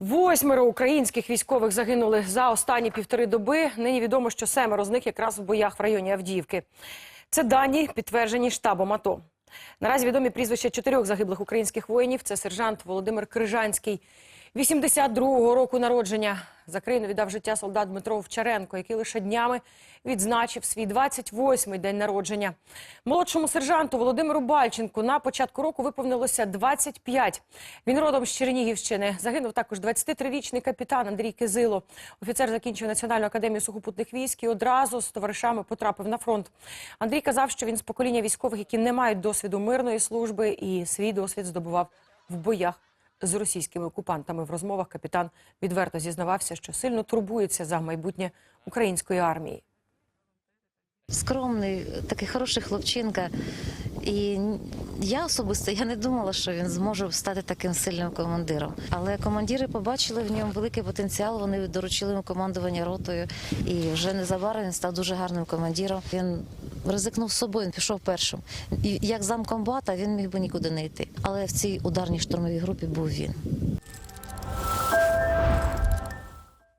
Восьмеро українських військових загинули за останні півтори доби. Нині відомо, що семеро з них якраз в боях в районі Авдіївки. Це дані, підтверджені штабом АТО. Наразі відомі прізвища чотирьох загиблих українських воїнів. Це сержант Володимир Крижанський, 82-го року народження. За країну віддав життя солдат Дмитро Овчаренко, який лише днями відзначив свій 28-й день народження. Молодшому сержанту Володимиру Бальченку на початку року виповнилося 25. Він родом з Чернігівщини. Загинув також 23-річний капітан Андрій Кизило. Офіцер закінчив Національну академію сухопутних військ і одразу з товаришами потрапив на фронт. Андрій казав, що він з покоління військових, які не мають досвіду мирної служби, і свій досвід здобував в боях з російськими окупантами. В розмовах капітан відверто зізнавався, що сильно турбується за майбутнє української армії. Скромний, такий хороший хлопчинка. І я особисто я не думала, що він зможе стати таким сильним командиром. Але командири побачили в ньому великий потенціал. Вони доручили йому командування ротою, і вже незабаром він став дуже гарним командиром. Він ризикнув собою, пішов першим. І як замкомбата він міг би нікуди не йти. Але в цій ударній штурмовій групі був він.